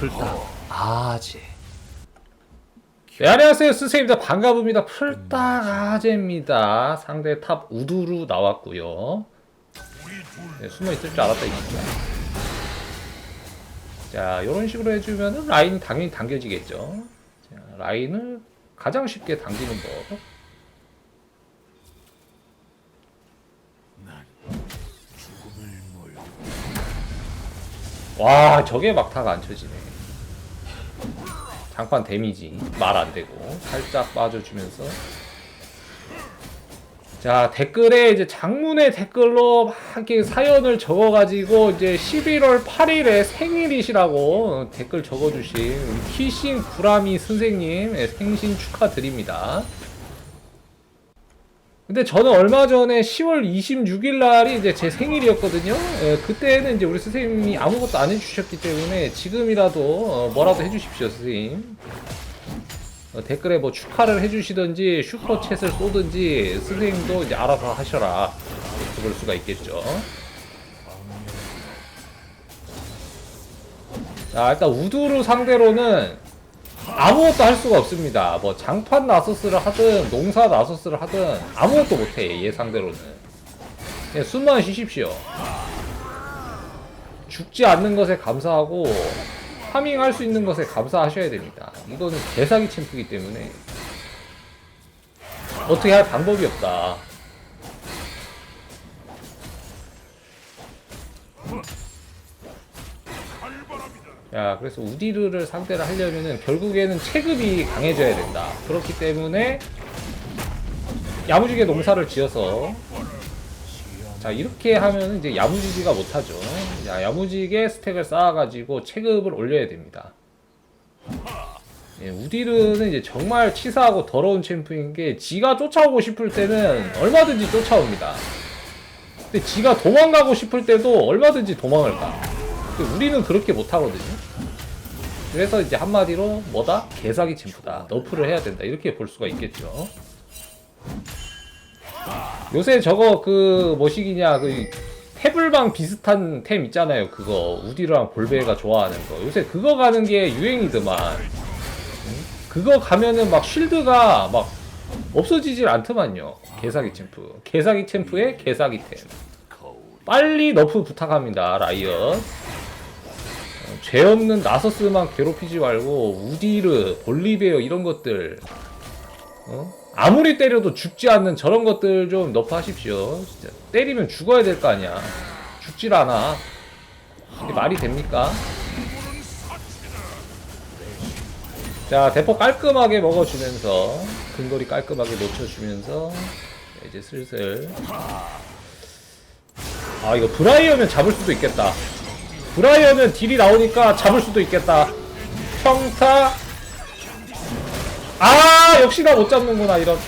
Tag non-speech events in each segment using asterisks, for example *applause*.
풀딱 아재. 네 안녕하세요. 스세입니다. 반가웁니다. 풀딱 아재입니다. 상대 탑 우두루 나왔고요. 네, 숨어 있을 줄 알았다 이거죠 자 이런 식으로 해주면은 라인 당연히 당겨지겠죠. 자, 라인을 가장 쉽게 당기는 법 와 저게 막타가 안 쳐지네. 장판 데미지. 말 안 되고. 살짝 빠져주면서. 자 댓글에 이제 장문의 댓글로 막 이렇게 사연을 적어가지고 이제 11월 8일에 생일이시라고 댓글 적어주신 우리 구라미 선생님 예, 생신 축하드립니다. 근데 저는 얼마 전에 10월 26일 날이 이제 제 생일이었거든요. 예, 그때는 이제 우리 선생님이 아무것도 안 해주셨기 때문에 지금이라도 어, 뭐라도 해주십시오, 선생님. 어, 댓글에 뭐 축하를 해주시든지 슈퍼챗을 쏘든지 선생님도 이제 알아서 하셔라. 그럴 수가 있겠죠. 자, 일단 우두루 상대로는 아무것도 할 수가 없습니다. 뭐 장판 나서스를 하든 농사 나서스를 하든 아무것도 못해 얘 상대로는. 그냥 숨만 쉬십시오. 죽지 않는 것에 감사하고 파밍할 수 있는 것에 감사하셔야 됩니다. 이거는 개사기 챔프이기 때문에 어떻게 할 방법이 없다. 야, 그래서 우디르를 상대를 하려면은 결국에는 체급이 강해져야 된다. 그렇기 때문에 야무지게 농사를 지어서 자 이렇게 하면 이제 야무지지가 못하죠. 자, 야무지게 스택을 쌓아가지고 체급을 올려야 됩니다. 예, 우디르는 이제 정말 치사하고 더러운 챔프인 게 지가 쫓아오고 싶을 때는 얼마든지 쫓아옵니다. 근데 지가 도망가고 싶을 때도 얼마든지 도망을 가. 근데 우리는 그렇게 못하거든요. 그래서 이제 한마디로 뭐다? 개사기 챔프다. 너프를 해야 된다. 이렇게 볼 수가 있겠죠. 요새 저거 그 뭐시기냐 그 태블방 비슷한 템 있잖아요. 그거 우디랑 볼베가 좋아하는 거. 요새 그거 가는 게 유행이더만. 응? 그거 가면은 막 쉴드가 막 없어지질 않더만요. 개사기 챔프. 개사기 챔프의 개사기 템. 빨리 너프 부탁합니다. 라이엇. 어, 죄 없는 나서스만 괴롭히지 말고 우디르, 볼리베어 이런 것들 어? 아무리 때려도 죽지 않는 저런 것들 좀 너프하십시오. 진짜 때리면 죽어야 될 거 아니야. 죽질 않아. 이게 말이 됩니까? 자, 대포 깔끔하게 먹어주면서 근거리 깔끔하게 놓쳐주면서 이제 슬슬 아 이거 브라이어면 잡을 수도 있겠다. 브라이어면 딜이 나오니까 잡을 수도 있겠다. 평타. 아 역시 나 못 잡는구나 이런.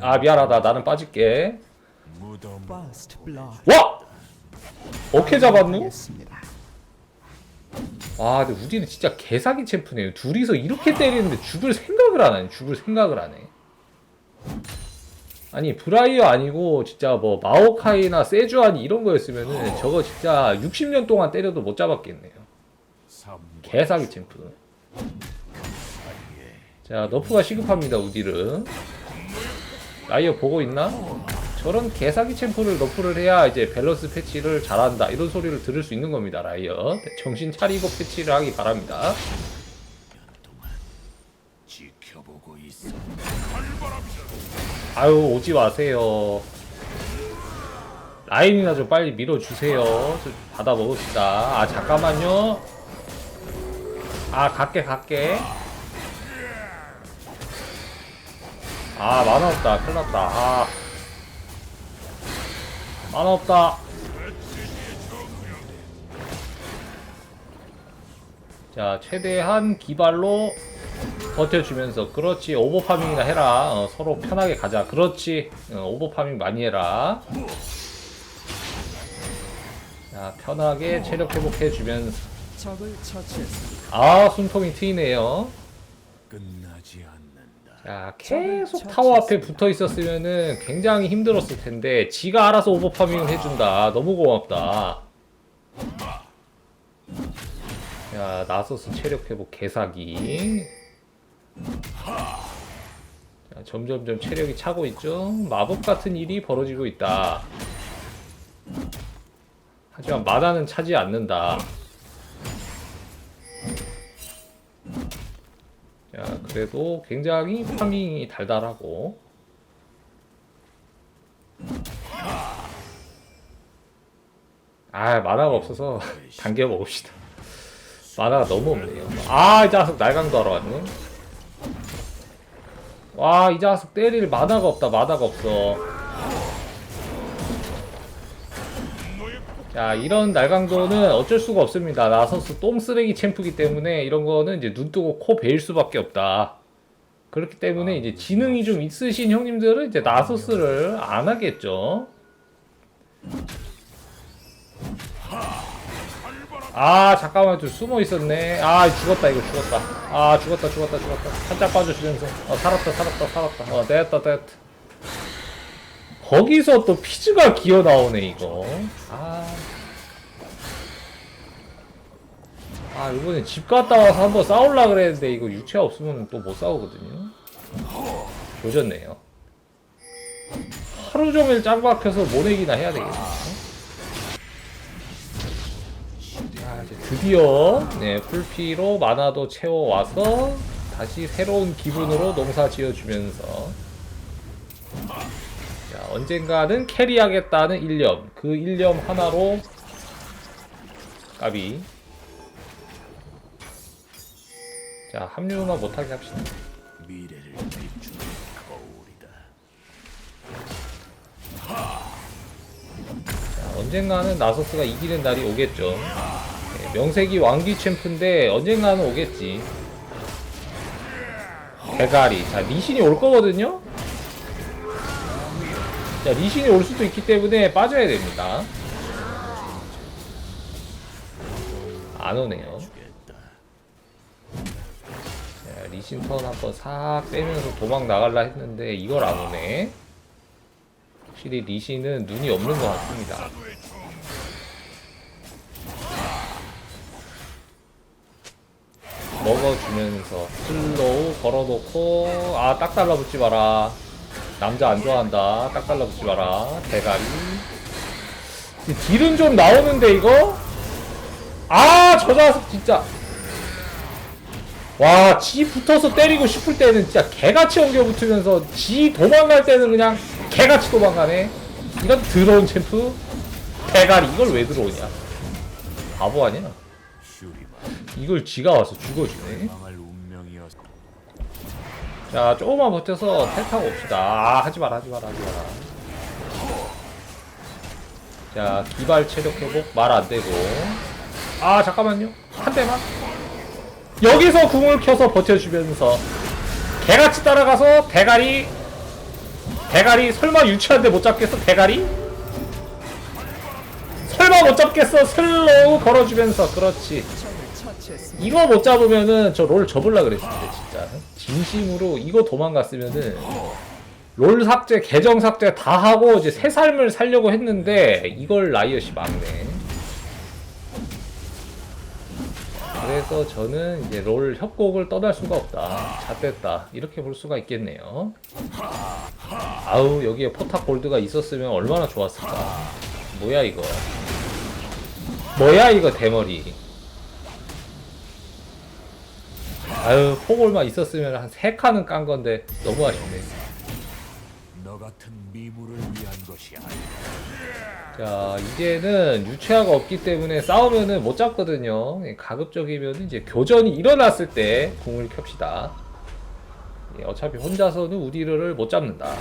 아 미안하다. 나는 빠질게. 와! 어떻게 잡았누? 아 근데 우디는 진짜 개사기 챔프네요. 둘이서 이렇게 때리는데 죽을 생각을 안 하네. 죽을 생각을 안 해 아니 브라이어 아니고 진짜 뭐 마오카이나 세주아니 이런 거였으면은 저거 진짜 60년 동안 때려도 못 잡았겠네요. 개사기 챔프. 자 너프가 시급합니다 우디르. 라이어 보고 있나? 저런 개사기 챔프를 너프를 해야 이제 밸런스 패치를 잘한다. 이런 소리를 들을 수 있는 겁니다 라이어. 정신 차리고 패치를 하기 바랍니다 아유 오지 마세요. 라인이나 좀 빨리 밀어주세요. 좀 받아 먹읍시다. 아 잠깐만요. 아 갈게 갈게. 아 만화 없다. 큰일 났다. 아. 만화 없다. 자 최대한 기발로 버텨주면서 그렇지 오버파밍이나 해라. 어, 서로 편하게 가자. 그렇지 어, 오버파밍 많이 해라. 자 편하게 체력 회복해주면서. 아 숨통이 트이네요. 끝나지 않는다. 자 계속 타워 앞에 붙어 있었으면은 굉장히 힘들었을 텐데 지가 알아서 오버파밍을 해준다. 너무 고맙다. 야 나서스 체력 회복 개사기 자, 점점점 체력이 차고 있죠? 마법 같은 일이 벌어지고 있다. 하지만 마다는 차지 않는다. 자 그래도 굉장히 파밍이 달달하고. 아 만화가 없어서 *laughs* 당겨 먹읍시다. 만화가 너무 없네요. 아이 자식 날강도 하러 왔네 와 이 자식 때릴 만화가 없다. 만화가 없어. 자 이런 날강도는 어쩔 수가 없습니다. 나서스 똥쓰레기 챔프기 때문에 이런 거는 이제 눈 뜨고 코 베일 수밖에 없다. 그렇기 때문에 이제 지능이 좀 있으신 형님들은 이제 나서스를 안 하겠죠 아 잠깐만 좀 숨어 있었네. 아 죽었다 이거 죽었다. 아 죽었다 죽었다 죽었다. 살짝 빠져주면서. 어 살았다 살았다 살았다. 어 됐다 됐다. 거기서 또 피즈가 기어 나오네 이거. 아. 아 이번에 집 갔다 와서 한번 싸울라 그랬는데 이거 유채가 없으면 또 못 싸우거든요. 조졌네요. 하루 종일 짱 박혀서 모내기나 해야 되겠네 이제 드디어 네, 풀피로 만화도 채워와서 다시 새로운 기분으로 농사 지어주면서. 자, 언젠가는 캐리하겠다는 일념. 그 일념 하나로 까비. 자 합류만 못하게 합시다. 미래를 비추는 거울이다. 자, 언젠가는 나서스가 이기는 날이 오겠죠. 네, 명색이 왕기 챔프인데 언젠가는 오겠지. 대가리. 자 리신이 올 거거든요? 자 리신이 올 수도 있기 때문에 빠져야 됩니다. 안 오네요. 자, 리신 턴 한번 싹 빼면서 도망 나갈라 했는데 이걸 안 오네. 확실히 리신은 눈이 없는 것 같습니다 먹어주면서 슬로우 걸어놓고 아 딱 달라붙지 마라 남자 안 좋아한다 딱 달라붙지 마라 대가리 이 딜은 좀 나오는데 이거 아 저 자식 진짜 와, 지 붙어서 때리고 싶을 때는 진짜 개같이 엉겨 붙으면서 지 도망갈 때는 그냥 개같이 도망가네. 이런 더러운 챔프? 대가리, 이걸 왜 들어오냐? 바보 아니야? 이걸 지가 와서 죽어주네. 자, 조금만 버텨서 텔 타고 옵시다. 아, 하지 마라, 하지 마라, 하지 마라. 자, 기발 체력 회복 말 안 되고. 아, 잠깐만요. 한 대만. 여기서 궁을 켜서 버텨주면서 개같이 따라가서 대가리 대가리 설마 유치한데 못 잡겠어 대가리 설마 못 잡겠어 슬로우 걸어주면서 그렇지. 이거 못 잡으면은 저 롤 접을라 그랬습니다 진짜. 진심으로 이거 도망갔으면은 롤 삭제 계정 삭제 다 하고 이제 새 삶을 살려고 했는데 이걸 라이엇이 막네. 그래서 저는 이제 롤 협곡을 떠날 수가 없다. 잣됐다. 이렇게 볼 수가 있겠네요. 아우 여기에 포탑 골드가 있었으면 얼마나 좋았을까. 뭐야 이거? 뭐야 이거 대머리 아유 포골만 있었으면 한 세 칸은 깐 건데 너무 아쉽네. 너 같은 미물을 위한 것이 아니다. 자 이제는 유채화가 없기 때문에 싸우면은 못 잡거든요. 예, 가급적이면 이제 교전이 일어났을 때 궁을 켭시다. 예, 어차피 혼자서는 우디르를 못 잡는다.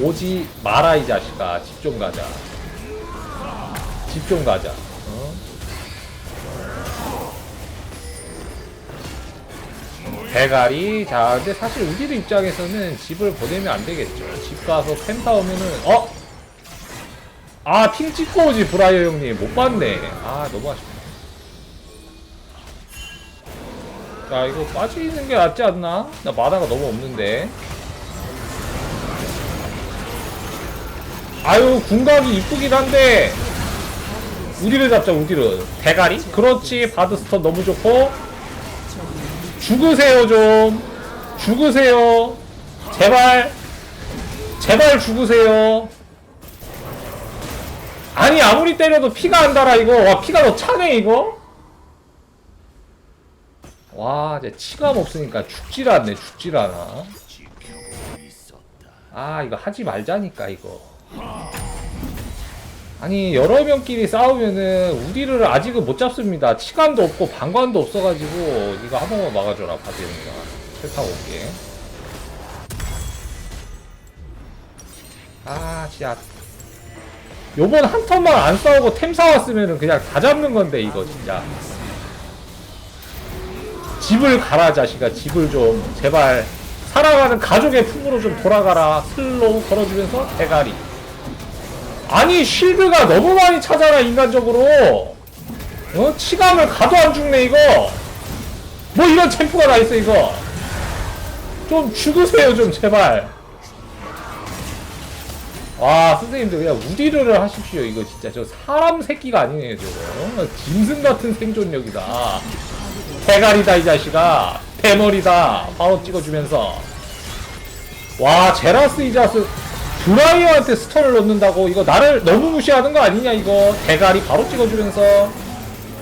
오지 마라 이 자식아 집 좀 가자. 집 좀 가자. 대가리 자 근데 사실 우디르 입장에서는 집을 보내면 안 되겠죠. 집 가서 펜타 오면은 어? 아, 핑 찍고 오지, 브라이어 형님. 못 봤네. 아, 너무 아쉽다. 자, 이거 빠지는 게 낫지 않나? 나 마다가 너무 없는데. 아유, 궁각이 이쁘긴 한데. 우디를 잡자 우디를 대가리 그렇지 바드스톤 너무 좋고 죽으세요 좀. 죽으세요. 제발. 제발 죽으세요. 아니 아무리 때려도 피가 안 달아 이거. 와 피가 더 차네 이거. 와 이제 치감 없으니까 죽질 않네 죽질 않아. 아 이거 하지 말자니까 이거 아니 여러 명끼리 싸우면은 우리를 아직은 못 잡습니다. 치관도 없고 방관도 없어가지고 이거 한 번만 막아줘라 바디형이가. 책 타고 올게. 아 진짜 요번 한 턴만 안 싸우고 템 사왔으면은 그냥 다 잡는 건데 이거 진짜. 집을 가라 자식아. 집을 좀 제발. 살아가는 가족의 품으로 좀 돌아가라. 슬로우 걸어주면서 대가리 아니 쉴드가 너무 많이 차잖아 인간적으로. 어? 치감을 가도 안 죽네 이거. 뭐 이런 챔프가 다 있어 이거. 좀 죽으세요 좀 제발. 와 선생님들 그냥 우디르를 하십시오 이거 진짜. 저 사람 새끼가 아니네요 저거. 짐승 같은 생존력이다. 대가리다 이 자식아. 대머리다. 바로 찍어주면서. 와 제라스 이자스 브라이어한테 스턴을 넣는다고 이거 나를 너무 무시하는 거 아니냐 이거? 대가리 바로 찍어주면서.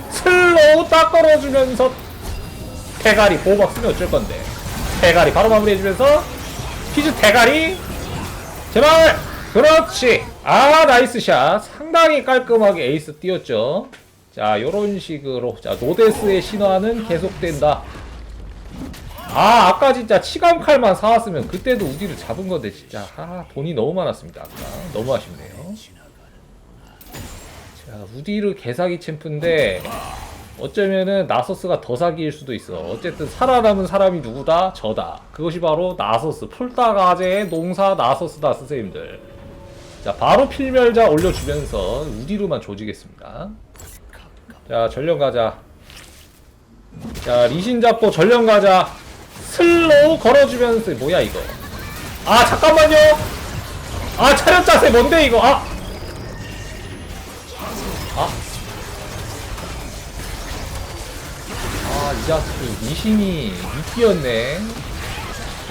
슬로우 딱 걸어주면서 대가리 보호막 쓰면 어쩔 건데. 대가리 바로 마무리해주면서 피즈 대가리. 제발! 그렇지! 아 나이스 샷. 상당히 깔끔하게 에이스 띄었죠. 자 요런 식으로. 자 노데스의 신화는 계속된다 아 아까 진짜 치감 칼만 사왔으면 그때도 우디를 잡은 건데 진짜. 아 돈이 너무 많았습니다 아까. 너무 아쉽네요. 자 우디르 개사기 챔프인데 어쩌면은 나서스가 더 사기일 수도 있어. 어쨌든 살아남은 사람이 누구다? 저다. 그것이 바로 나서스. 풀다가제의 농사 나서스다 선생님들. 자 바로 필멸자 올려주면서 우디르만 조지겠습니다. 자 전령 가자. 자 리신 잡고 전령 가자 슬로우 걸어주면서 뭐야 이거 아 잠깐만요 아 차렷 자세 뭔데 이거 아 아. 아, 이 자식 리신이 미끼였네.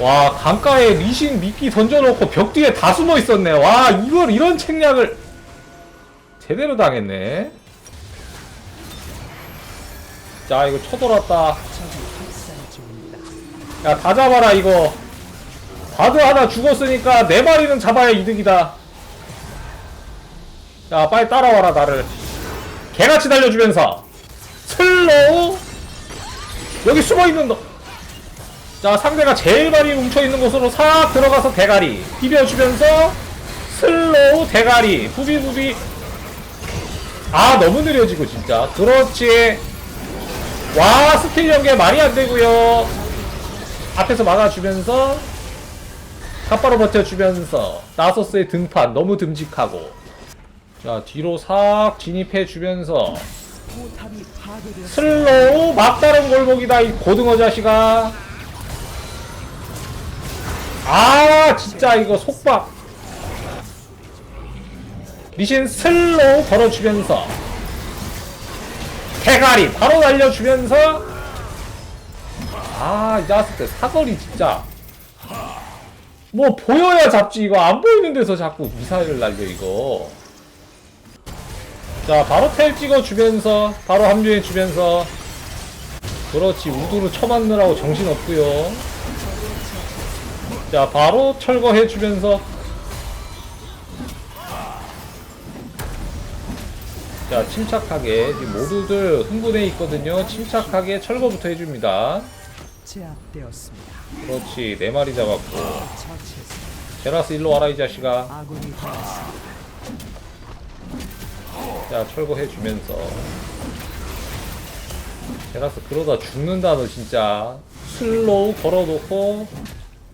와, 강가에 리신 미끼 던져놓고 벽 뒤에 다 숨어 있었네. 와, 이걸 이런 책략을 제대로 당했네. 자, 이거 쳐돌았다. 야, 다 잡아라, 이거. 바드 하나 죽었으니까 네 마리는 잡아야 이득이다. 야, 빨리 따라와라, 나를. 개같이 달려주면서. 슬로우. 여기 숨어있는 너. 자, 상대가 제일 많이 뭉쳐있는 곳으로 싹 들어가서 대가리. 비벼주면서. 슬로우 대가리. 부비부비. 아, 너무 느려지고, 진짜. 그렇지. 와, 스킬 연계 말이 안 되고요 앞에서 막아주면서 갓바로 버텨주면서 나소스의 등판 너무 듬직하고. 자 뒤로 싹 진입해주면서. 슬로우 막다른 골목이다 이 고등어 자식아. 아 진짜 이거 속박. 리신 슬로우 걸어주면서. 대가리 바로 날려주면서 아 이 자식들 사거리 진짜. 뭐 보여야 잡지 이거. 안 보이는 데서 자꾸 미사일을 날려 이거. 자 바로 텔 찍어 주면서 바로 합류해 주면서. 그렇지 우두를 쳐맞느라고 정신 없고요. 자 바로 철거해 주면서. 자 침착하게. 모두들 흥분해 있거든요. 침착하게 철거부터 해줍니다 제압되었습니다. 그렇지 네 마리 잡았고 처치했습니다. 제라스 일로 와라 이 자식아 아군이 되었습니다. 자 철거해 주면서 제라스 그러다 죽는다 너 진짜 슬로우 걸어놓고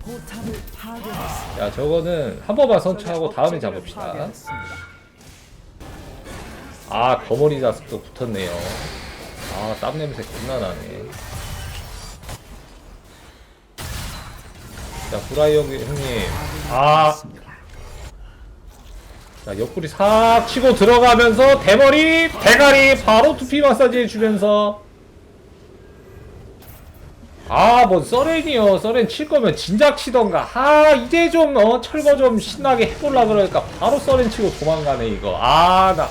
포탑을 파괴했습니다. 야 저거는 한 번만 선처하고 다음에 잡읍시다 파괴했습니다. 아 거머리 자습도 붙었네요 아 땀냄새 겁나 나네 자 브라이 형- 형님 아. 자 옆구리 싹 치고 들어가면서 대머리 대가리 바로 두피 마사지 해주면서. 아뭐 서렌이요. 서렌 칠 거면 진작 치던가. 아 이제 좀 어 철거 좀 신나게 해볼라 그러니까 바로 서렌 치고 도망가네 이거. 아 나